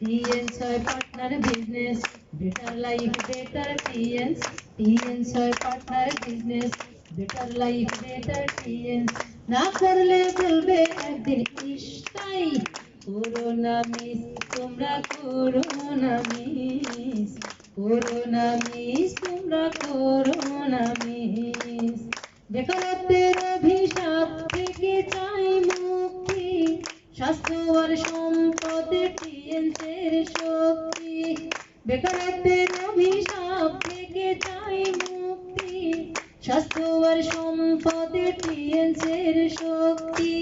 TN soy partner business, better life, better TNs. TN soy partner business, better life, better TNs. না করলে বলবে একদিন ইস্তাই করোনা মিস তোমরা করোনা মিস করোনা মিস তোমরা করোনা মিস বেকারত্বের অভিশাপ থেকে চাই স্বাস্থ্য আর সম্পদে টিএনসের শক্তি। বেকারত্বের অভিশাপ থেকে চাই মুক্তি। স্বাস্থ্য আর সম্পদে টিএনসের শক্তি।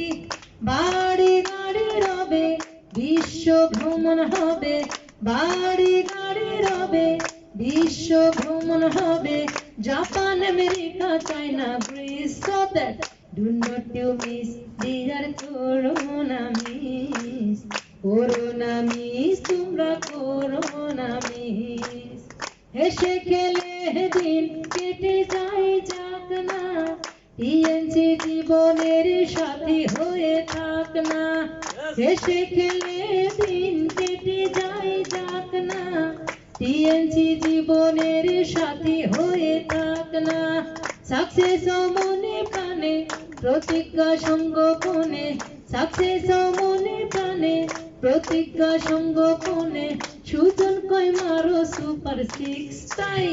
বাড়ি গাড়ি রবে, বিশ্ব ভ্রমণ হবে। বাড়ি গাড়ি রবে, বিশ্ব ভ্রমণ হবে। Japan, America, China, Greece so that do not you miss, dear corona miss? Corona miss, তোমরা corona miss? দিন কেটে যায়, যাক সাথী হয়ে থাক না। হেসে খেলে দিন কেটে যায়, যাক না। সাথী হয়ে থাক না। সাকসেস মনে, প্রতিজ্ঞা সঙ্গোপনে সাকসেস মনে প্রাণে, প্রতিজ্ঞা সঙ্গোপনে সুজন কই মারো সুপার সিক্স তাই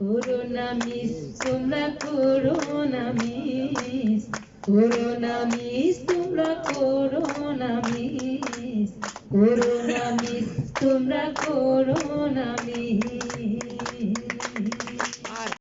করোনা মিস তোমরা করোনা মিস করোনা মিস তোমরা করোনা মিস করোনা মিস তোমরা করোনা